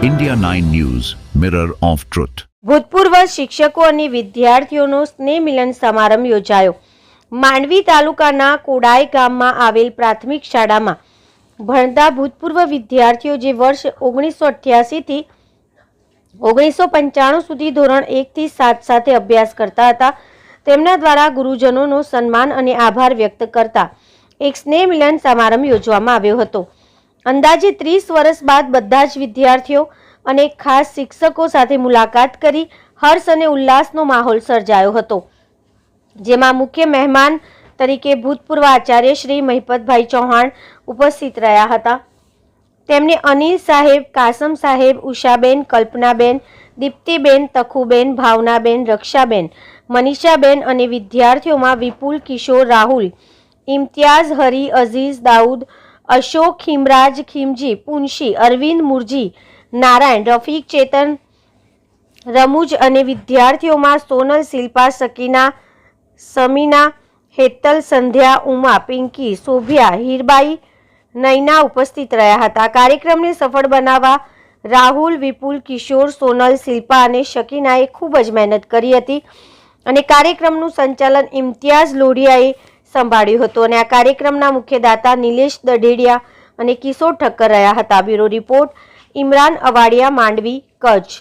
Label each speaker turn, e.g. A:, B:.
A: India 9 News, Mirror of Truth.
B: ભૂતપૂર્વ શિક્ષકો અને વિદ્યાર્થીઓનો સ્નેહ મિલન સમારંભ યોજાયો માંડવી તાલુકાના કોડાઈ ગામમાં આવેલ પ્રાથમિક શાળામાં ભણતા ભૂતપૂર્વ વિદ્યાર્થીઓ જે વર્ષ ઓગણીસો અઠ્યાસીથી ઓગણીસો પંચાણું સુધી ધોરણ એકથી સાત સાથે અભ્યાસ કરતા હતા તેમના દ્વારા ગુરુજનોનો સન્માન અને આભાર વ્યક્ત કરતા એક સ્નેહ મિલન સમારંભ યોજવામાં આવ્યો હતો અંદાજે ત્રીસ વર્ષ બાદ બધા જ વિદ્યાર્થીઓ અને ખાસ શિક્ષકો સાથે મુલાકાત કરી હર્ષ અને ઉલ્લાસનો માહોલ સર્જાયો હતો, જેમાં મુખ્ય મહેમાન તરીકે ભૂતપૂર્વ આચાર્ય શ્રી મહિપતભાઈ ચૌહાણ ઉપસ્થિત રહ્યા હતા. તેમને અનિલ સાહેબ, કાસમ સાહેબ, ઉષાબેન, કલ્પનાબેન, દીપ્તિબેન, તખુબેન, ભાવનાબેન, રક્ષાબેન, મનીષાબેન અને વિદ્યાર્થીઓમાં વિપુલ કિશોર રાહુલ, ઇમ્તિયાઝ હરી, અઝીઝ દાઉદ અશોક ખીમરાજ, ખીમજી, પુનશી, અરવિંદ મુરજી, નારાયણ, રફીક ચેતન, રમૂજ અને વિદ્યાર્થીઓમાં સોનલ, શિલ્પા, સકીના, સમીના, હેતલ, સંધ્યા, ઉમા, પિંકી, શોભ્યા, હીરબાઈ, નૈના ઉપસ્થિત રહ્યા હતા. કાર્યક્રમને સફળ બનાવવા રાહુલ, વિપુલ, કિશોર, સોનલ, શિલ્પા અને શકીનાએ ખૂબ જ મહેનત કરી હતી અને કાર્યક્રમનું સંચાલન ઇમ્તિયાઝ લોઢિયાએ સંભાળ્યું હતું અને આ કાર્યક્રમના મુખ્ય દાતા નિલેશ દઢેડિયા અને કિશોર ઠક્કર રહ્યા હતા. Bureau report, Imran Awadiya, Mandvi, Kutch.